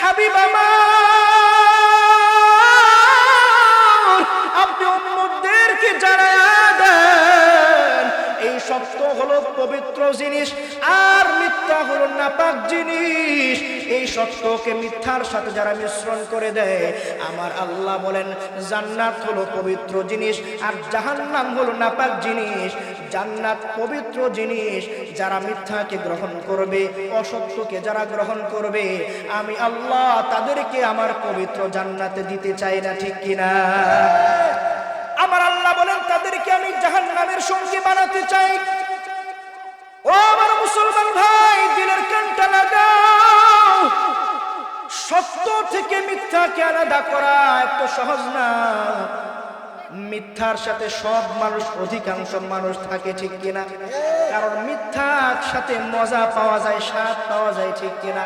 হাবিব আমার, আপনি উম্মতদেরকে জানায়া দেন। এই সত্য হলো পবিত্র জিনিস, আর মিথ্যা হলো নাপাক জিনিস। এই সত্যকে মিথ্যার সাথে যারা মিশ্রণ করে দেয়, আমার আল্লাহ বলেন, জান্নাত হলো পবিত্র জিনিস, আর জাহান্নাম হলো নাপাক জিনিস। জান্নাত পবিত্র জিনিস যারা মিথ্যাকে গ্রহণ করবে, অসত্যকে যারা গ্রহণ করবে, আমি আল্লাহ তাদেরকে আমার পবিত্র জান্নাতে দিতে চাই না, ঠিক কিনা? আমার আল্লাহ বলেন, তাদেরকে আমি জাহান্নামের সঙ্গী বানাতে চাই। ও আমার মুসলমান ভাই, দিলের কানটা লাগাও। সত্য থেকে মিথ্যাকে আলাদা করা এত সহজ না। মিথ্যার সাথে সব মানুষ, অধিকাংশ মানুষ থাকে ঠিক কিনা? কারণ মিথ্যার সাথে মজা পাওয়া যায়, স্বাদ পাওয়া যায় ঠিক কিনা?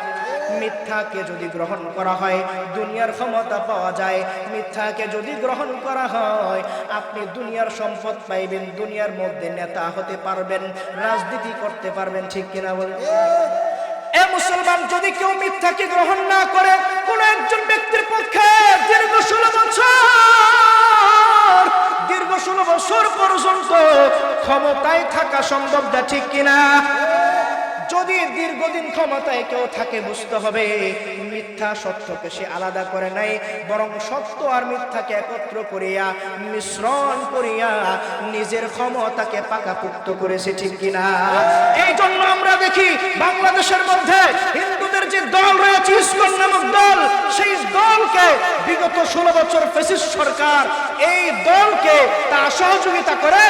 মিথ্যাকে যদি গ্রহণ করা হয়, দুনিয়ার ক্ষমতা পাওয়া যায়। মিথ্যাকে যদি গ্রহণ করা হয়, আপনি দুনিয়ার সম্পদ পাইবেন, দুনিয়ার মধ্যে নেতা হতে পারবেন, রাজনীতি করতে পারবেন ঠিক কিনা বলেন এ মুসলমান, যদি কেউ মিথ্যাকে গ্রহণ না করে, কোন একজন ব্যক্তির পক্ষে দীর্ঘ ষোলো বছর দীর্ঘ ষোলো বছর পর্যন্ত ক্ষমতায় থাকা সম্ভব না, ঠিক কিনা? যদি দীর্ঘদিন ক্ষমতায় কেউ থাকে, বুঝতে হবে মিথ্যা সত্যকে সে আলাদা করে নাই, বরং সত্য আর মিথ্যাকে একত্র করিয়া, মিশ্রণ করিয়া নিজের ক্ষমতাকে পাকাপুক্ত করেছে, ঠিক কিনা? এই জন্য আমরা দেখি বাংলাদেশের মধ্যে হিন্দুদের যে দল রয়েছে, ইসকন নামক দল সেই দলকে বিগত ষোলো বছর ফেসিস সরকার এই দলকে তারা সহযোগিতা করে,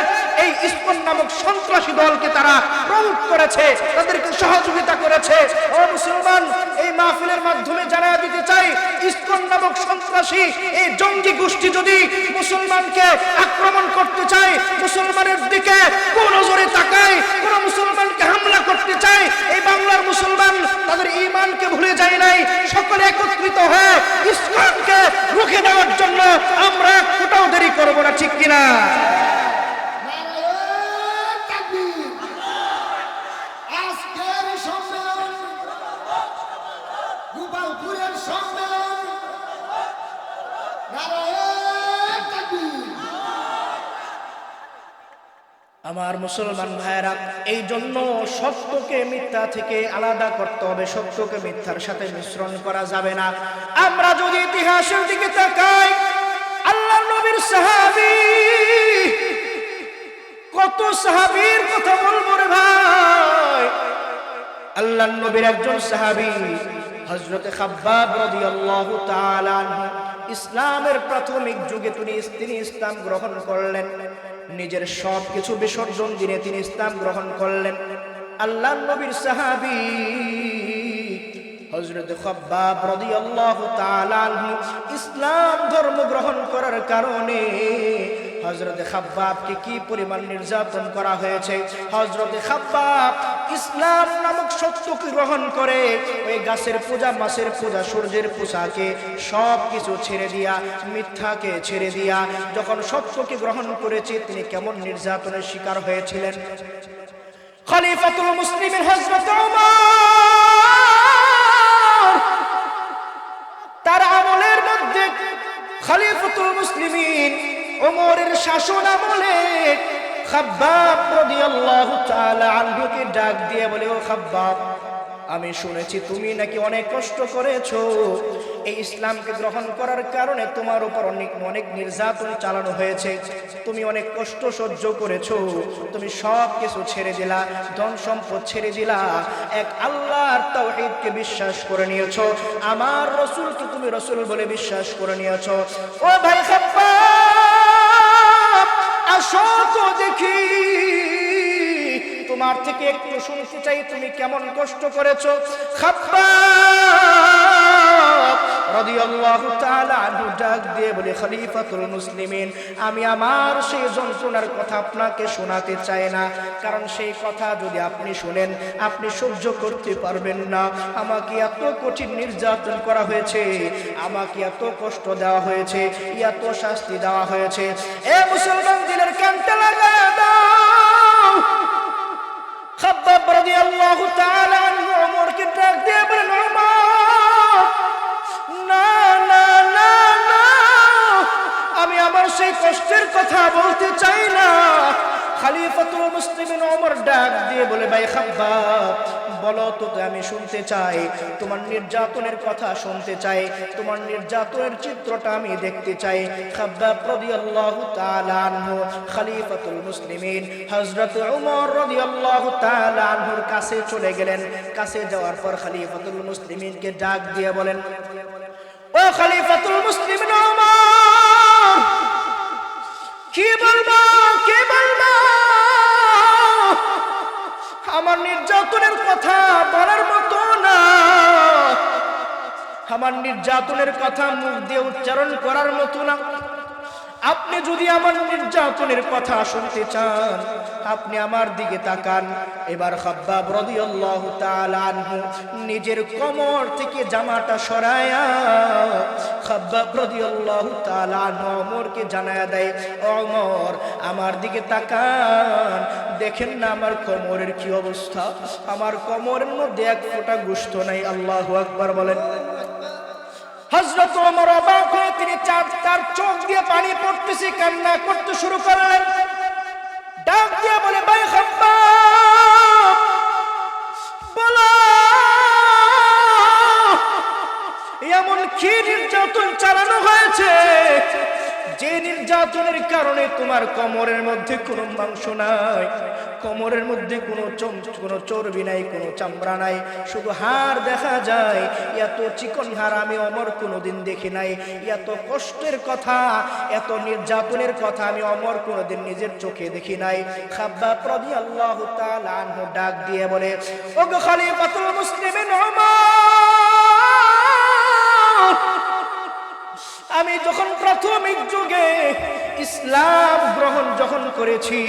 এই ইসকন নামক সন্ত্রাসী দলকে তারা প্রমুখ করেছে, তাদেরকে সহযোগিতা করেছে। ও মুসলমান, এই মাহফিলের মাধ্যমে জানা দিতে চাই, ইসকন নামক সন্ত্রাসী, এই জঙ্গি গোষ্ঠী যদি মুসলমানকে আক্রমণ করতে চায়, মুসলমানের দিকে কোন নজরে তাকায়, কোন মুসলমানকে হামলা করতে চায়, এই বাংলার মুসলমান তাদের ইমানকে ভুলে যায় নাই, সকলে একত্রিত ইসলামকে রুখে দেওয়ার জন্য আমরা কোথাও দেরি করব না ঠিক কিনা? আমার মুসলমান ভাইয়েরা এই জন্য সত্যকে মিথ্যা থেকে আলাদা করতে হবে, সত্যকে মিথ্যার সাথে মিশ্রণ করা যাবে না। আমরা যদি ইতিহাসের দিকে তাকাই, আল্লাহ নবীর সাহাবী, কত সাহাবীর কথা বলব রে ভাই? আল্লাহ নবীর একজন সাহাবী, হযরতে খাব্বাব রাদিয়াল্লাহু তাআলা ইসলামের প্রাথমিক যুগে তিনি তিনি ইসলাম গ্রহণ করলেন। নিজের সব কিছু বিসর্জন দিনে তিনি ইসলাম গ্রহণ করলেন। আল্লাহ নবীর সাহাবি হজরত ইসলাম ধর্ম গ্রহণ করার কারণে হযরত খাব্বাবকে কি পরিমাণ নির্যাতন করা হয়েছে? হযরত খাব্বাব ইসলাম নামক সত্যকে গ্রহণ করে ওই গাছের পূজা, মাছের পূজা, সূর্যের পূজাকে সব কিছু ছেড়ে দিয়া, মিথ্যাকে ছেড়ে দিয়া যখন সত্যকে গ্রহণ করেছে, তিনি কেমন নির্যাতনের শিকার হয়েছিলেন? খলিফাতুল মুসলিমের ওমর, তার আমলের মধ্যে খলিফাতুল মুসলিমিন ওমরের শাসন আমলে খাব্বাব রাদিয়াল্লাহু তাআলা আনহুকে ডাক দিয়ে বলে, ও খাব্বাব, আমি শুনেছি তুমি নাকি অনেক কষ্ট করেছ। এই ইসলামকে গ্রহণ করার কারণে তোমার উপর অনেক অনেক নির্যাতন চালানো হয়েছে। তুমি অনেক কষ্ট সহ্য করেছ। তুমি সব কিছু ছেড়ে দিলা, ধন সম্পদ ছেড়ে দিলা। এক আল্লাহর তাওহীদকে বিশ্বাস করে নিয়েছো। আমার রসুলকে তুমি রসুল বলে বিশ্বাস করে নিয়েছো। ও ভাই দেখি। তোমার থেকে একটু শুনতে চাই তুমি কেমন কষ্ট করেছ? খাব্বাব রাদিয়াল্লাহু তাআলা আনহু ডাক বলে, খলিফাতুল মুসলিমিন, আমি আমার সেই যন্ত্রণার কথা আপনাকে শোনাতে চাই না। কারণ সেই কথা যদি আপনি শুনেন, আপনি সহ্য করতে পারবেন না। আমাকে এত কঠিন নির্যাতন করা হয়েছে, আমাকে এত কষ্ট দেওয়া হয়েছে, এত শাস্তি দেওয়া হয়েছে। এ মুসলমান দিনের কানটা লাগা দাও! খাব্বাব রাদিয়াল্লাহু তাআলা আনহু ওমরকে ডাক দিয়ে বলেন ওমর কথা বলতে চাই না। খালিফাতুল মুসলিমিন ওমর ডাক দিয়ে বলে, ভাই খাব্বাব বলো তো আমি শুনতে চাই, তোমার নির্যাতনের কথা শুনতে চাই, তোমার নির্যাতনের চিত্রটা আমি দেখতে চাই। খাব্বাব রাদিয়াল্লাহু তাআলা আনহু, খলিফাতুল মুসলিমিন হযরত ওমর রাদিয়াল্লাহু তাআলা আনহুর কাছে চলে গেলেন। কাছে যাওয়ার পর খলিফাতুল মুসলিমিনকে ডাক দিয়ে বলেন, ও খলিফাতুল মুসলিমিন ওমর কি বলব? কি বলব? আমার নির্যাতনের কথা বলার মতো না। আমার নির্যাতনের কথা মুখ দিয়ে উচ্চারণ করার মতো না। আপনি যদি আমার নির্যাতনের কথা শুনতে চান, আপনি আমার দিকে তাকান। এবার খাব্বাব রাদিয়াল্লাহু তাআলা আনহু নিজের কোমর থেকে জামাটা সরায়া খাব্বাব রাদিয়াল্লাহু তাআলা আনহু ওমরকে জানায়া দেয় ওমর আমার দিকে তাকান। দেখেন না আমার কোমরের কি অবস্থা। আমার কোমরের মধ্যে এক ফোঁটা গোশত নাই। আল্লাহু আকবার বলেন। হজরত ওমর অবাক হয়ে তিনি চার তার চোখ দিয়ে পানি পড়তেছে, কান্না করতে শুরু করলেন। ডাক দিয়ে বলে ভাই এমন কি নির্যাতন চালানো হয়েছে? যে নির্যাতনের কারণে তোমার কোমরের মধ্যে কোনো মাংস নাই কোমরের মধ্যে কোনো কোনো চর্বি নাই, কোনো চামড়া নাই, শুধু হাড় দেখা যায়। এত চিকন হাড় আমি অমর কোনোদিন দেখি নাই। এত কষ্টের কথা, এত নির্যাতনের কথা আমি অমর কোনোদিন নিজের চোখে দেখি নাই। খাব্বা প্রদি আল্লাহ ডাক দিয়ে বলে, ওগো খলিফাতুল মুসলিমিন ওমর, আমি যখন প্রাথমিক যুগে ইসলাম গ্রহণ যখন করেছি,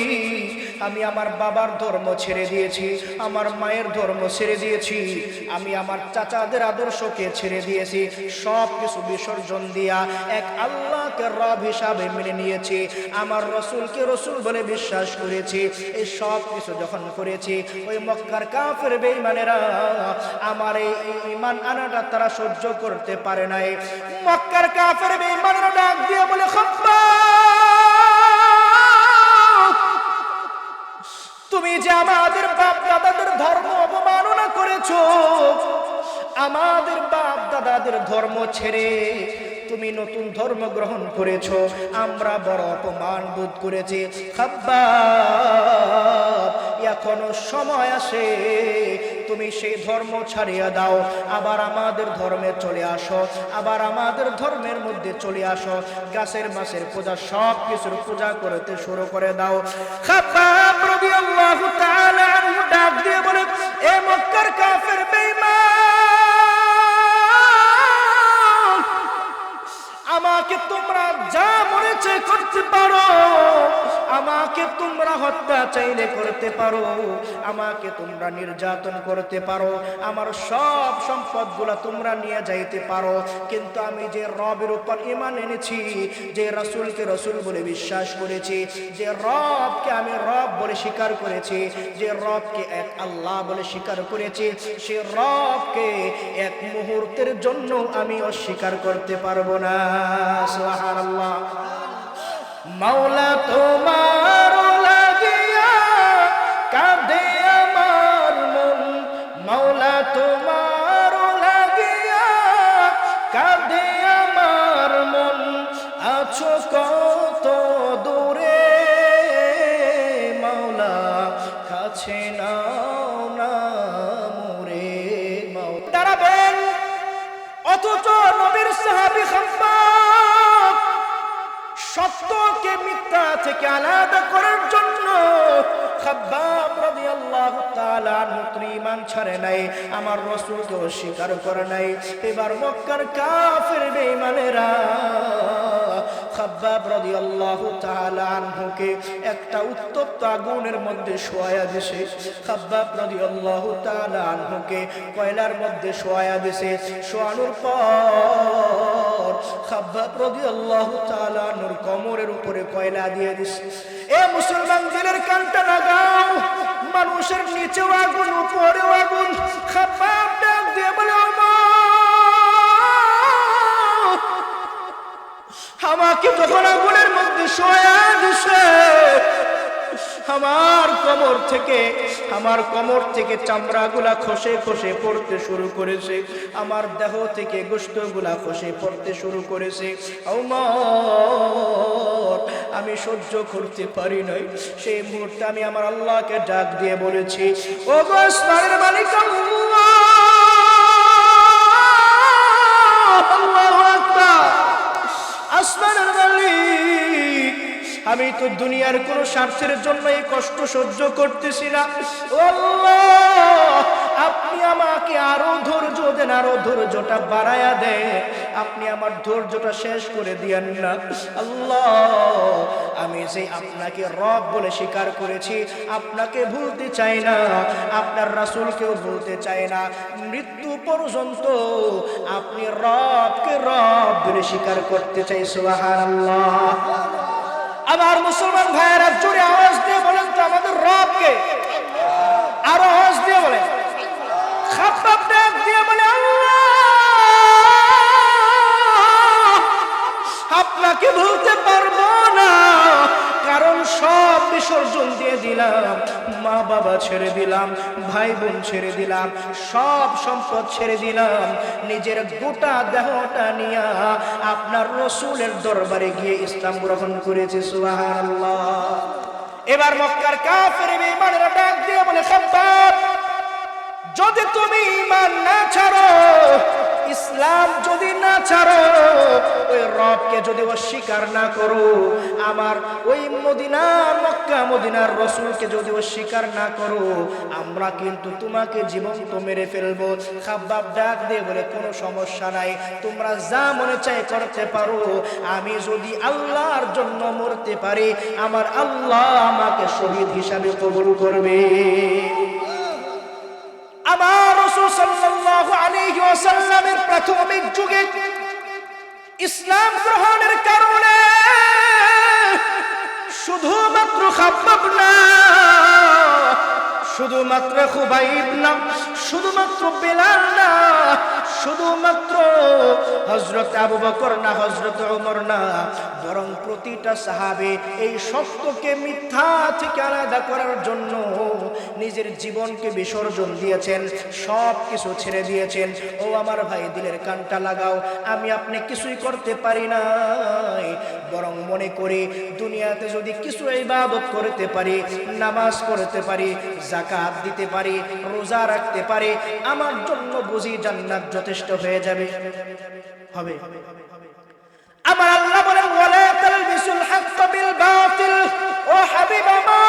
আমি আমার বাবার ধর্ম ছেড়ে দিয়েছি, আমার মায়ের ধর্ম ছেড়ে দিয়েছি, আমি আমার চাচাদের আদর্শকে ছেড়ে দিয়েছি, সব কিছু বিসর্জন দিয়া এক আল্লাহকে রব হিসাবে মেনে নিয়েছি, আমার রসুলকে রসুল বলে বিশ্বাস করেছি, এই সব কিছু যখন করেছি, ওই মক্কার কাফের বেঈমানেরা আমার এই ইমান আনাটা তারা সহ্য করতে পারে নাই। মক্কার কাফের বেঈমানেরা ডাক দিয়ে বলে খাব্বাব তুমি যে আমাদের বাপ দাদাদের ধর্ম অপমাননা করেছ, আমাদের বাপ দাদাদের ধর্ম ছেড়ে তুমি নতুন ধর্ম গ্রহণ করেছ, আমরা বড় অপমান বোধ করেছি। খাব্বাব। এখনও সময় আসে তুমি সেই ধর্ম ছাড়িয়ে দাও। আবার আমাদের ধর্মে চলে আসো। আবার আমাদের ধর্মের মধ্যে চলে আসো। গাছের মাছের পূজা, সব কিছুর পূজা করতে শুরু করে দাও। ডাক দিয়ে বলে, এ মক্কার কাফের বেঈমান আমাকে তোমরা যা মনেছে করতে পারো, আমাকে তোমরা হত্যা চাইলে করতে পারো, আমাকে তোমরা নির্যাতন করতে পারো, আমার সব সম্পদগুলা তোমরা নিয়ে যাইতে পারো। কিন্তু আমি যে রবের উপর ইমান এনেছি, যে রসুলকে রসুল বলে বিশ্বাস করেছি, যে রবকে আমি রব বলে স্বীকার করেছি, যে রবকে এক আল্লাহ বলে স্বীকার করেছি, সে রবকে এক মুহূর্তের জন্য আমি অস্বীকার করতে পারব না। সুবহানাল্লাহ। মাওলা তোমার থেকে আলাদা করার জন্য নাই, আমার করে নাই। এবার মক্কার কাফের একটা উত্তপ্ত আগুনের মধ্যে শোয়া দিছে। খাব্বাব রাদিয়াল্লাহু তাআলা আনহুকে কয়লার মধ্যে শোয়া দিছে। শোয়ানোর পর কোমরের উপরে কয়লা দিয়ে দিছে। এ মুসলমান দিলের কানটা লাগাও, মানুষের নিচেও আগুন, উপরেও আগুন আমাকে যখন আগুনের মধ্যে শোয়া দিছে আমার কোমর থেকে, আমার কোমর থেকে চামড়াগুলা খসে খসে পড়তে শুরু করেছে। আমার দেহ থেকে গোস্তগুলা খসে পড়তে শুরু করেছে। আমি সহ্য করতে পারি নাই। সেই মুহূর্তে আমি আমার আল্লাহকে ডাক দিয়ে বলেছি, ও গো মালিক আল্লাহু আমি তো দুনিয়ার কোন স্বার্থের জন্য এই কষ্ট সহ্য করতেছি না। আপনি আমাকে আরও ধৈর্য দেন, আরও ধৈর্যটা বাড়ায়া দেন। আপনি আমার ধৈর্যটা শেষ করে দিয়েন না। আল্লাহ, আমি যে আপনাকে রব বলে স্বীকার করেছি, আপনাকে ভুলতে চাই না। আপনার রাসূলকেও ভুলতে চাই না। মৃত্যু পর্যন্ত আপনি রবকে রব বলে স্বীকার করতে চাই, সুবহানাল্লাহ। আমার মুসলমান ভাইয়েরা, জোরে আওয়াজ দিয়ে বলেন তো আমাদের রবকে। আরও আওয়াজ দিয়ে বলেন। ডাক দিয়ে বলে আপনাকে ভুলতে পারব না। কারণ সব বিসর্জন দিয়ে দিলাম, মা বাবা ছেড়ে দিলাম, ভাই বোন ছেড়ে দিলাম, সব সম্পদ ছেড়ে দিলাম, নিজের গোটা দেহটা নিয়ে আপনার রসুলের দরবারে গিয়ে ইসলাম গ্রহণ করেছে, সুবহানাল্লাহ। এবার মক্কার কাফের বেঈমানেরা ডাক দিয়ে বলে খাব্বাব যদি তুমি ইমান না ছাড়ো, ইসলাম যদি না ছাড়ো, ওই রবকে যদি অস্বীকার না করো, আমার ওই মদিনা, মক্কা মদিনার রসুলকে যদি অস্বীকার না করো, আমরা কিন্তু তোমাকে জীবন্ত মেরে ফেলব। খাব্বাব ডাক দিয়ে বলে, কোনো সমস্যা নাই, তোমরা যা মনে চাই করতে পারো। আমি যদি আল্লাহর জন্য মরতে পারি, আমার আল্লাহ আমাকে শহীদ হিসাবে কবুল করবে। সাল্লাল্লাহু প্রাথমিক যুগে ইসলাম গ্রহণের কারণে শুধুমাত্র খাব্বাব শুধুমাত্র খুবাইব না শুধুমাত্র বেলাল না শুধুমাত্র হজরত আবু বকর না হজরত ওমর না, বরং প্রতিটা সাহাবে এই সত্যকে, মিথ্যা থেকে আলাদা করার জন্য নিজের জীবনকে বিসর্জন দিয়েছেন, সব কিছু ছেড়ে দিয়েছেন। ও আমার ভাই, দিলের কানটা লাগাও, আমি আপনি কিছুই করতে পারি নাই। বরং মনে করি, দুনিয়াতে যদি কিছু ইবাদত করতে পারি, নামাজ পড়তে পারি জাকাত দিতে পারি, রোজা রাখতে পারি, আমার জন্য বুঝি জান্নাত যথেষ্ট হয়ে যাবে। হবে। আমার আল্লাহ বলেন, ওয়ালা তালবিসুল হক বিল বাতিল। ও হাবিব আমার,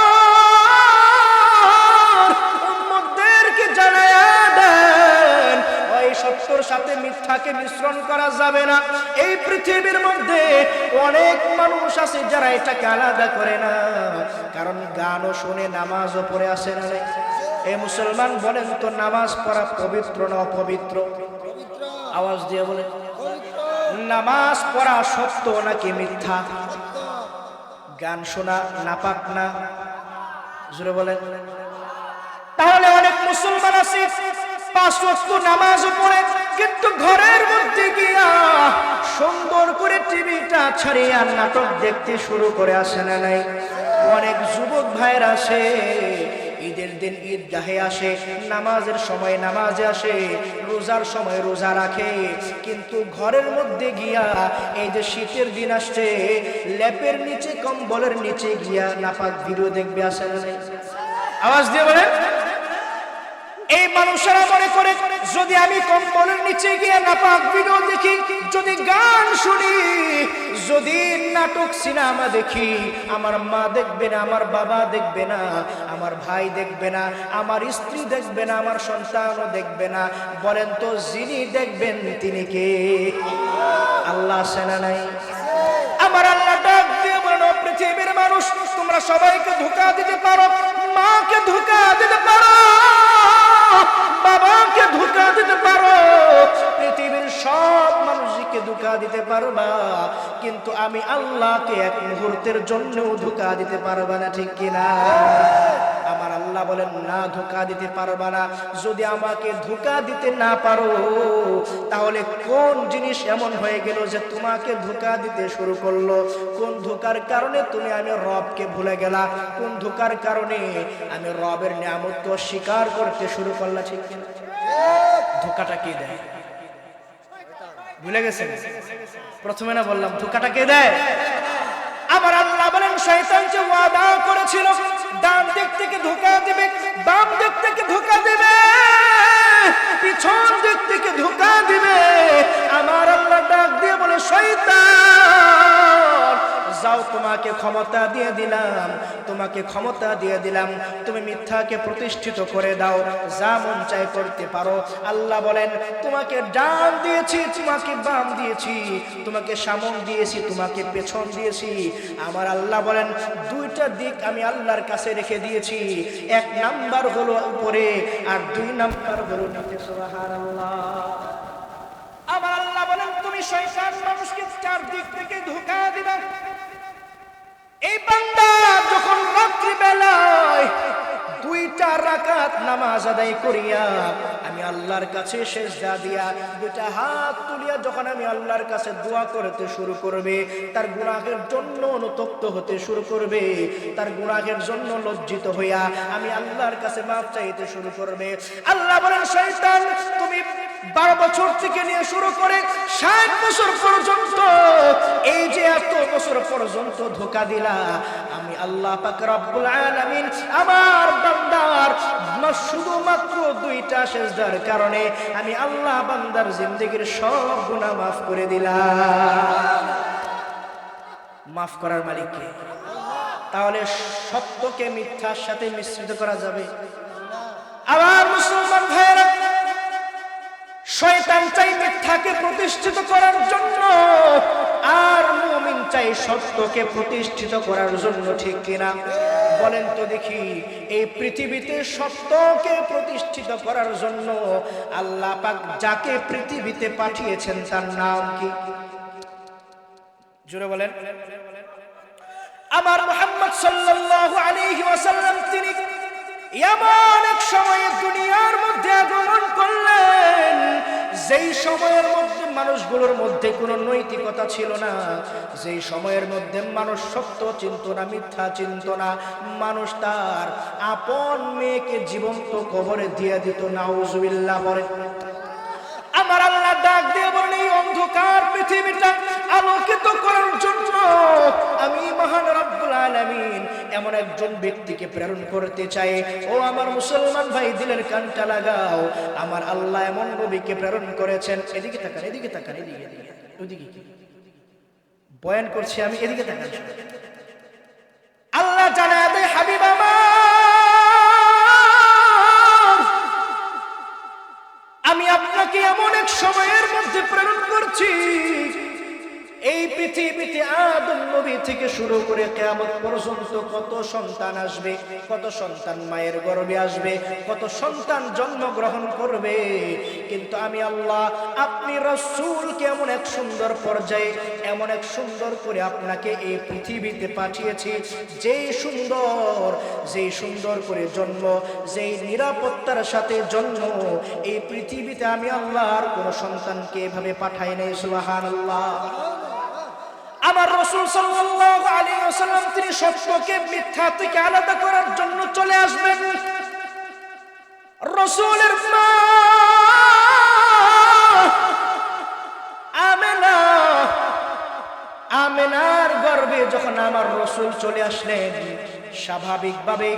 উম্মতদেরকে জানায়া দেন, ওই সত্যর সাথে মিথ্যাকে মিশ্রণ করা যাবে না। এই পৃথিবীর মধ্যে অনেক মানুষ আছে যারা এটাকে আলাদা করে না। কারণ গানও শুনে, নামাজও পড়ে আসে না। এই মুসলমান বলেন তো, নামাজ পড়া পবিত্র না অপবিত্র? আওয়াজ দিয়ে বলে, নামাজ পড়া সত্য নাকি মিথ্যা? গান শোনা নাপাক না? জোরে বলেন তাহলে অনেক মুসলমান আছে, পাঁচ ওয়াক্ত নামাজও পড়ে, কিন্তু ঘরের মধ্যে গিয়া সুন্দর করে টিভিটা ছাড়িয়া নাটক দেখতে শুরু করে আসে না নাই? অনেক যুবক ভাইয়ের আসে ঈদের দিন ঈদগাহে আসে, নামাজের সময় নামাজে আসে, রোজার সময় রোজা রাখে। কিন্তু ঘরের মধ্যে গিয়া এই যে শীতের দিন আসছে ল্যাপের নিচে, কম্বলের নিচে গিয়া নাপাক ভিডিও দেখবে, আসে আওয়াজ দিয়ে বলেন। এই মানুষেরা মনে করে, যদি আমি কম্বলের নিচে গিয়ে নাপাক ভিডিও দেখি, যদি গান শুনি, যদি নাটক সিনেমা দেখি, আমার মা দেখবে না, আমার বাবা দেখবে না, আমার ভাই দেখবে না, আমার স্ত্রী দেখবে না, আমার সন্তানও দেখবে না, বলেন তো যিনি দেখবেন তিনি কে? আল্লাহ সেনা নাই? আমার আল্লাহ ডাক দিয়ে বলেন, "ও পৃথিবীর মানুষ, তোমরা সবাইকে ধোকা দিতে পারো, মাকে ধোকা দিতে পারো। বাবাকে ধোকা দিতে পারো। পৃথিবীর সব মানুষকে ধোকা দিতে পারবা কিন্তু আমি আল্লাহকে এক মুহূর্তের জন্য ধোকা দিতে পারবা না, ঠিক কিনা আমার আল্লাহ বলেন, না, ধোকা দিতে পারবা না। যদি আমাকে ধোকা দিতে না পারো, তাহলে কোন জিনিস এমন হয়ে গেল যে তোমাকে ধোকা দিতে শুরু করল? কোন ধোকার কারণে তুমি আমি রবকে ভুলে গেলা? কোন ধোকার কারণে আমি রবের নিয়ামতকে স্বীকার করতে শুরু করলা, ঠিক ধোকাটা কে দেয়? ভুলে গেছেন? প্রথমে না বললাম, ধোকাটা কে দেয়? আবার আল্লাহ বলেন, শয়তান যে ওয়াদা করেছিল, ডান দিক থেকে ধোকা দিবে, বাম দিক থেকে ধোকা দিবে, পিছন দিক থেকে ধোকা দিবে। আমার আল্লাহ ডাক দিয়ে বলে, শয়তান! যাও, তোমাকে ক্ষমতা দিয়ে দিলাম, তোমাকে ক্ষমতা দিয়ে দিলাম, তুমি মিথ্যাকে প্রতিষ্ঠিত করে দাও, যা মন চাই করতে পারো। আল্লাহ বলেন, তোমাকে ডান দিয়েছি, তোমাকে বাম দিয়েছি, তোমাকে সামন দিয়েছি, তোমাকে পেছন দিয়েছি। আমার আল্লাহ বলেন, দুইটা দিক আমি আল্লাহর কাছে রেখে দিয়েছি। এক নাম্বার হলো উপরে, আর দুই নাম্বার হলো আমার আল্লাহ বলেন, তুমি শয়তান মানুষকে চার দিক থেকে ধোকা দিবে এই বান্দা যখন রাত্রি বেলায় দুইটা রাকাত নামাজ আদায় করিয়া আমি আল্লাহর কাছে সেজদা দিয়া দুইটা হাত তুলিয়া যখন আমি আল্লাহর কাছে দোয়া করতে শুরু করবে, তার গুনাহের জন্য অনুতপ্ত হতে শুরু করবে, তার গুনাহের জন্য লজ্জিত হইয়া আমি আল্লাহর কাছে মাফ চাইতে শুরু করবে। আল্লাহ বলেন, শয়তান, তুমি বারো বছর থেকে নিয়ে শুরু করে ষাট বছর পর্যন্ত, এই যে এত বছর পর্যন্ত ধোকা দিলা, আমি আল্লাহ আমার বান্দার শুধুমাত্র দুইটা সেজদার কারণে আমি আল্লাহ বান্দার জিন্দগির সব গুনাহ মাফ করে দিলাম। মাফ করার মালিককে তাহলে সত্যকে মিথ্যার সাথে মিশ্রিত করা যাবে। আবার মুসলমান ভাইয়েরা শয়তান চাই মিথ্যাকে প্রতিষ্ঠিত করার জন্য, আর মুমিন চাই সত্যকে প্রতিষ্ঠিত করার জন্য, ঠিক কিনা? বলেন তো দেখি, এই পৃথিবীতে সত্যকে প্রতিষ্ঠিত করার জন্য আল্লাহ পাক যাকে পৃথিবীতে পাঠিয়েছেন, তার নাম কি? জুড়ে বলেন। আমার মোহাম্মদ সাল্লাল্লাহু আলাইহি ওয়াসাল্লাম, তিনি এমন এক সময়ে দুনিয়ার মধ্যে আগমন করলেন, যেই সময়ের মধ্যে মানুষগুলোর মধ্যে নৈতিকতা ছিল না, যেই সময়ের মধ্যে মানুষ সত্য চিন্ত না, মিথ্যা চিন্ত না, মানুষ তার আপন মেয়েকে জীবন্ত কবরে দিয়ে দিত, নাউজুবিল্লাহ বলে। আমার আল্লাহ ডাক দিয়ে বলেন, এই অন্ধকার পৃথিবীটা আলোকিত করার জন্য এমন একজন ব্যক্তিকে প্রেরণ করতে চাই, ও আমার মুসলমান ভাই, দিলের কানটা লাগাও। আমার আল্লাহ এমন নবীকে প্রেরণ করেছেন। এদিকে তাকান এদিকে তাকান, এদিকে ওদিকে কি বয়ান করছি আমি, এদিকে তাকান। আল্লাহ জানা দেয় হাবিব আমি আপনাকে এমন এক সময়ের মধ্যে প্রেরণ করছি এই পৃথিবীতে আদম নবী থেকে শুরু করে কেয়ামত পর্যন্ত কত সন্তান আসবে, কত সন্তান মায়ের গর্ভে আসবে, কত সন্তান জন্মগ্রহণ করবে। কিন্তু আমি আল্লাহ, আপনি রসুলকে এমন এক সুন্দর পর্যায়ে, এমন এক সুন্দর করে আপনাকে এই পৃথিবীতে পাঠিয়েছি, যেই সুন্দর যেই সুন্দর করে জন্ম, যেই নিরাপত্তার সাথে জন্ম, এই পৃথিবীতে আমি আল্লাহর কোনো সন্তানকে এভাবে পাঠাই নাই সুবাহান আল্লাহ তিনি সত্যকে মিথ্যা থেকে আলাদা করার জন্য চলে আসবেন। মা আমেনা, আমেনার গর্ভে যখন আমার রসুল চলে আসলেন, স্বাভাবিকভাবে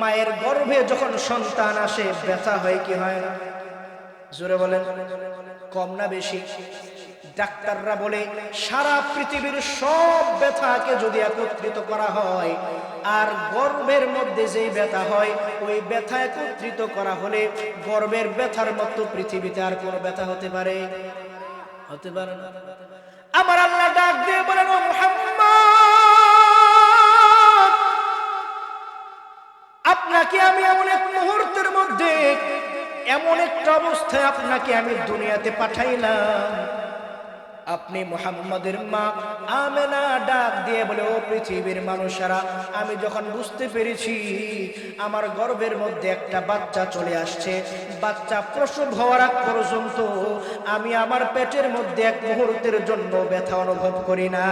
মায়ের গর্ভে যখন সন্তান আসে, ব্যথা হয় কি হয় না? জোরে বলেন, কম না বেশি? ডাক্তাররা বলে, সারা পৃথিবীর সব ব্যথাকে যদি একত্রিত করা হয়, আর গর্ভের মধ্যে যে ব্যথা হয়, ওই ব্যথা একত্রিত করা হলে গর্ভের ব্যথার মতো পৃথিবীতে আর কোনো ব্যথা হতে পারে? হতে পারে না। আমার আল্লাহ ডাক দিয়ে বলেন, ও মুহাম্মদ, আপনাকে আমি এমন এক মুহূর্তের মধ্যে, এমন একটা অবস্থায় আপনাকে আমি দুনিয়াতে পাঠাইলাম। আপনি মুহাম্মাদের মা। আমেনা ডাক দিয়ে বলে, ও পৃথিবীর মানুষেরা, আমি যখন বুঝতে পেরেছি, আমার গর্ভের মধ্যে একটা বাচ্চা চলে আসছে। বাচ্চা প্রসব হওয়ার আগ পর্যন্ত আমি আমার পেটের মধ্যে এক মুহূর্তের জন্য ব্যথা অনুভব করি না।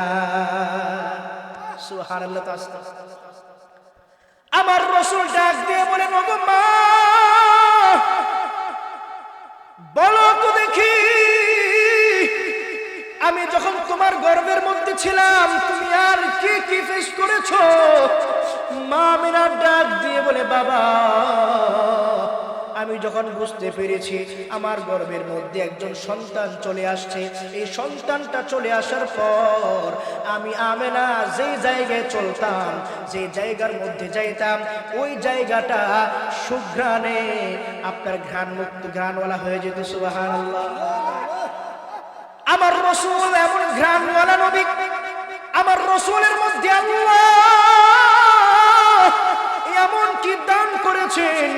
আমার রসুল ডাক দিয়ে বলে ওগো মা আমি যখন তোমার গর্বের মধ্যে ছিলাম, তুমি আর কি কি ফেস করেছ? মা মেরা ডাক দিয়ে বলে, বাবা, আমি যখন বুঝতে পেরেছি আমার গর্বের মধ্যে একজন সন্তান চলে আসছে, এই সন্তানটা চলে আসার পর আমি আমেনা যেই জায়গায় চলতাম, যে জায়গার মধ্যে যাইতাম, ওই জায়গাটা সুঘ্রাণে আপনার ঘ্রাণ মুক্ত ঘ্রাণওয়ালা হয়ে যেত সুবাহান আমার রসুল এমন ঘ্রাণওয়ালা নবী। আমার রসুলের মধ্যে এমন কি দান করেছেন?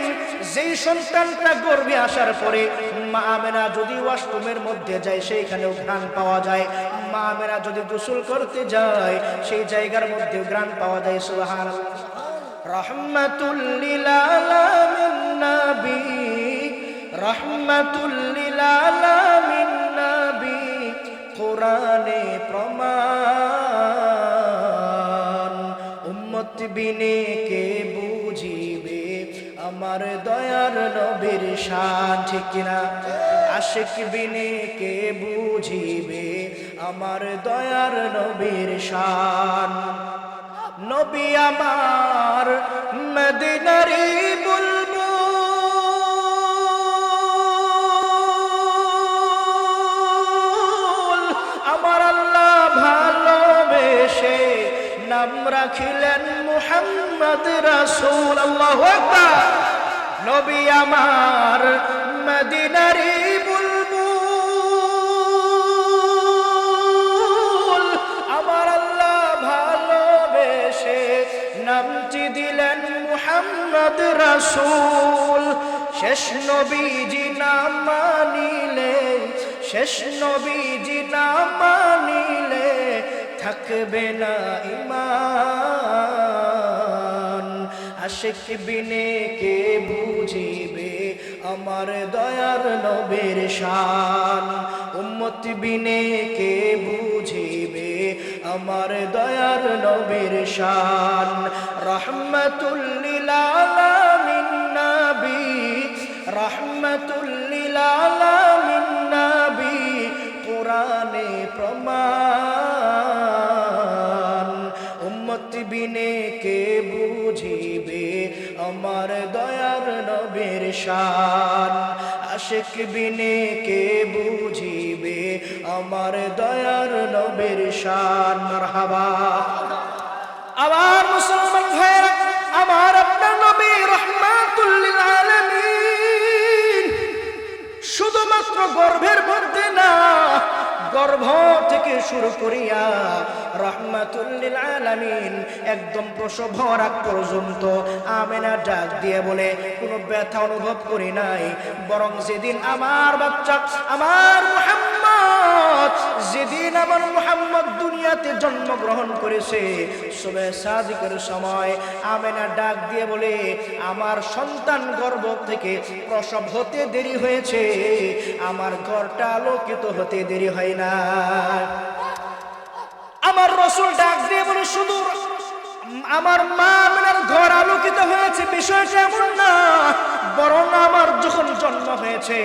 যেই সন্তানটা গর্বে আসার পরে মা আমেনা যদি ওয়াশরুমের মধ্যে যায়, সেইখানেও ঘ্রাণ পাওয়া যায়। মা আমেনা যদি গোসল করতে যায়, সেই জায়গার মধ্যেও ঘ্রাণ পাওয়া যায়। সুবহান রহমাতুল্লিল আলামিন কোরআনে প্রমাণ। উম্মত বিনে কে বুঝিবে? আমার দয়ার নবীর শান, ঠিক কিনা? আশেক বিনে কে বুঝিবে? আমার দয়ার নবীর শান। নবী আমার মদিনারি ভালোবেসে নাম রাখিলেন মুহাম্মদ রাসূল আল্লাহু আকবার। নবী আমার মদিনারি বুলবুল আমার আল্লাহ ভালোবেসে নামটি দিলেন মুহাম্মদ রাসূল। শেষ নবীজি নাম মানিলে, শেষ নবীজি নাম মানিলে থাকবে না ইমান। আশেক বিনে কে বুঝিবে আমার দয়ার নবের শান? উম্মত বিনে কে বুঝিবে আমার দয়ার নবের শান? রহমতুল্লিল আলামিন নবী রহমতুল্লিল বিনে কে বুঝিবে? আমার দয়ার নবীর শান। আশেক বিনে কে বুঝিবে? আমার দয়ার নবীর শান। মারহাবা। আবার মুসলমান গর্ভ থেকে শুরু করিয়া রহমাতুল্লিল আলামিন একদম প্রসব আগ পর্যন্ত আমেনা ডাক দিয়ে বলে, কোনো ব্যথা অনুভব করি নাই, বরং যেদিন আমার বাচ্চা, আমার মুহাম্মদ যেদিন আমার মোহাম্মদ দুনিয়াতে জন্মগ্রহণ করেছে শুভে সাদিকের সময় আমেনা ডাক দিয়ে বলে, আমার সন্তান গর্ব থেকে প্রসব হতে দেরি হয়েছে, আমার ঘরটা আলোকিত হতে দেরি হয় না। আমার রসুল ডাক দিয়ে বলে শুধু আমার মা আমেনার ঘর আলোকিত হয়েছে, বিষয়টা এমন না। বরং আমার যখন জন্ম হয়েছে,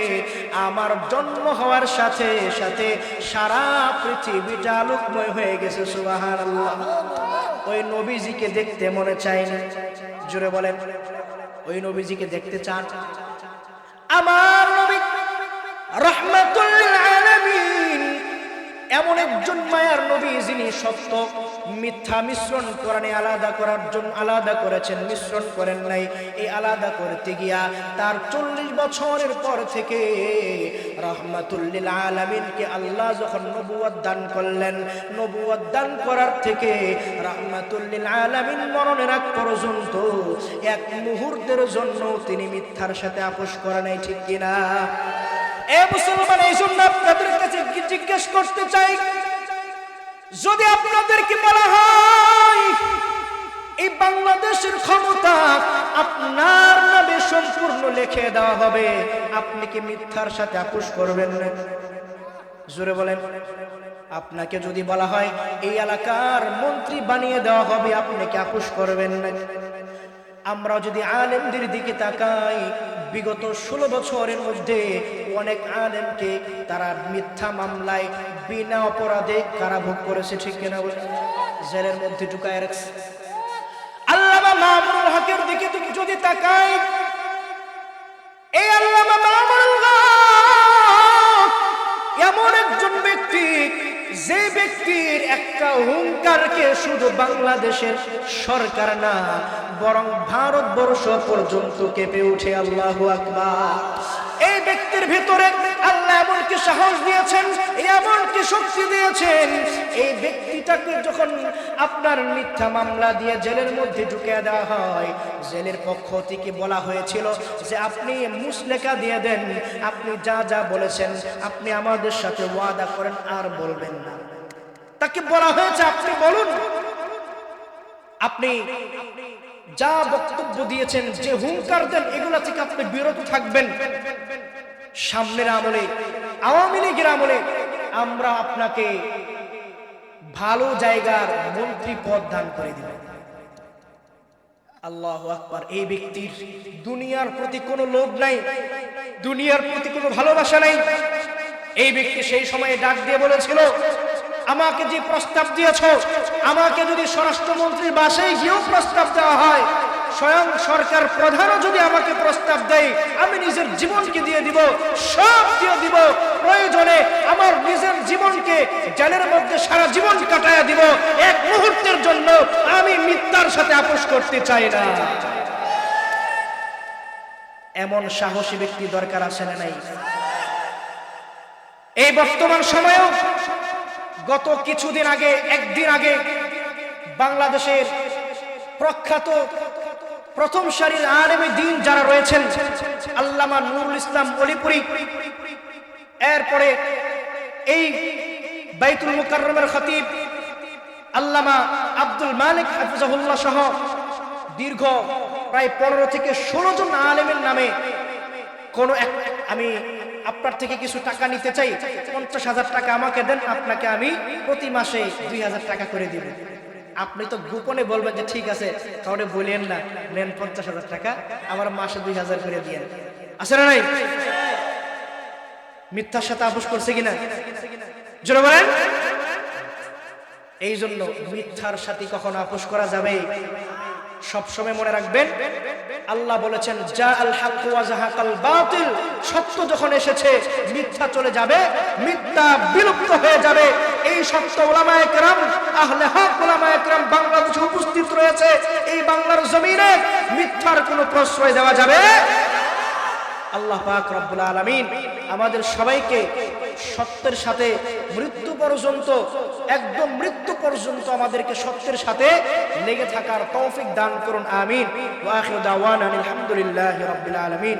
আমার জন্ম হওয়ার সাথে সাথে সারা পৃথিবীটা আলোকময় হয়ে গেছে সুবাহান ওই নবীজিকে দেখতে মনে চাই না। জুড়ে বলেন, ওই নবীজিকে দেখতে চান? আমার নবী রহমাতুল আলামিন এমন একজন মায়ার নবী যিনি সত্য, মিথ্যা মিশ্রণ কোরআনে আলাদা করার জন্য আলাদা করেছেন, মিশ্রণ করেন নাই। এই আলাদা করতে গিয়া তার চল্লিশ বছরের পর থেকে রহমাতুল্লিল আলামিনকে আল্লাহ যখন নবুয়াদ দান করলেন নবুয়াদ দান করার থেকে রহমাতুল্লিল আলামিন মরণের আগ পর্যন্ত এক মুহূর্তের জন্য তিনি মিথ্যার সাথে আপোষ করে নাই, ঠিক কিনা? এ মুসলমান, এই জন্য আপনাদের কাছে জিজ্ঞেস করতে চাই। যদি আপনাদেরকে বলা হয়, এই বাংলাদেশের ক্ষমতা আপনার নামে সম্পূর্ণ লিখে দেওয়া হবে, আপনি কি মিথ্যার সাথে আপোষ করবেন না? জোরে বলেন। আপনাকে যদি বলা হয়, এই এলাকার মন্ত্রী বানিয়ে দেওয়া হবে, আপনি কি আপোষ করবেন না? আমরা যদি আলেমদের দিকে তাকাই বিগত ষোলো বছরের মধ্যে অনেক আলেমকে তারা মিথ্যা মামলায় বিনা অপরাধে কারাভোগ করেছে, ঠিক কিনা বলে জেলের মধ্যে ঢুকায় রাখছে। আল্লামা মামুনুল হকের দিকে তুমি যদি তাকাই, এই আল্লামা মামুনুল হক এমন একজন ব্যক্তি যে ব্যক্তির একটা হুঙ্কারকে শুধু বাংলাদেশের সরকার না, বরং ভারতবর্ষ পর্যন্ত কেঁপে উঠে আল্লাহ আকবার। এই ব্যক্তির ভিতরে আল্লাহ এমনকি সাহস দিয়েছেন এমনকি শক্তি দিয়েছেন, এই ব্যক্তিটাকে যখন আপনার মিথ্যা মামলা দিয়ে জেলের মধ্যে ঢুকে দেওয়া হয়, জেলের পক্ষ থেকে বলা হয়েছিল যে আপনি মুসলেকা দিয়ে দেন, আপনি যা যা বলেছেন, আপনি আমাদের সাথে ওয়াদা করেন, আর বলবেন না। তাকে বলা হয়েছে, আপনি বলুন। আপনি যা বক্তব্য দিয়েছেন যে হুঙ্কার দেন এগুলা থেকে আপনি বিরত থাকবেন। সামনের আমলে, আওয়ামী লীগের আমলে আমরা আপনাকে ভালো জায়গার মন্ত্রী পদ দান করে দিব। আল্লাহ আকবার, এই ব্যক্তির দুনিয়ার প্রতি কোনো লোভ নাই, দুনিয়ার প্রতি কোনো ভালোবাসা নাই। এই ব্যক্তি সেই সময়ে ডাক দিয়ে বলেছিল আমাকে যে প্রস্তাব দিয়েছ, আমাকে যদি স্বরাষ্ট্রমন্ত্রীর বাসায় গিয়েও প্রস্তাব দেওয়া হয়, স্বয়ং সরকার প্রধানও যদি আমাকে প্রস্তাব দেয়, আমি নিজের জীবনকে দিয়ে দিব, সব দিয়ে দিব, প্রয়োজনে আমার নিজের জীবনকে জেলের মধ্যে সারা জীবন কাটায়া দিব, এক মুহূর্তের জন্য আমি মিথ্যার সাথে আপোষ করতে চাই না। এমন সাহসী ব্যক্তি দরকার আছে না নাই? এই বর্তমান সময়েও গত কিছুদিন আগে, একদিন আগে বাংলাদেশের প্রখ্যাত প্রথম সারির আলেমে দিন যারা রয়েছেন, আল্লামা নুরুল ইসলাম অলিপুরি। এরপরে এই বাইতুল মুকাররমের খতিব আল্লামা আব্দুল মালিক হাফিজাহুল্লাহ সহ দীর্ঘ প্রায় পনেরো থেকে ষোলো জন আলেমের নামে কোন এক আমি আপনার থেকে কিছু টাকা নিতে চাই, পঞ্চাশ হাজার টাকা আমাকে দেন, আপনাকে আমি প্রতি মাসে দুই হাজার টাকা করে দিব। আপনি তো গোপনে বলবেন যে ঠিক আছে, তাহলে বলেন না, নেন পঞ্চাশ হাজার টাকা, আমার মাসে দুই হাজার করে দিয়ে আছে না নাই? মিথ্যার সাথে আপোষ করছে কিনা? জোরে বলেন। এই জন্য মিথ্যার সাথে কখনো আপোষ করা যাবে? সবসময় মনে রাখবেন, আল্লাহ বলেছেন, যা আল হক ওয়া বাতিল সত্য যখন এসেছে, মিথ্যা চলে যাবে, মিথ্যা বিলুপ্ত হয়ে যাবে। এই সত্য ওলামায়ে কেরাম, আহলে হক ওলামায়ে কেরাম বাংলাদেশে উপস্থিত রয়েছে। এই বাংলার জমিনে মিথ্যার কোনো প্রশ্রয় দেওয়া যাবে আল্লাহ পাক রব্বুল আলামিন আমাদের সবাইকে সত্যের সাথে মৃত্যু পর্যন্ত, একদম মৃত্যু পর্যন্ত আমাদেরকে সত্যের সাথে লেগে থাকার তৌফিক দান করুন, আমিন। আলহামদুলিল্লাহি আলামিন।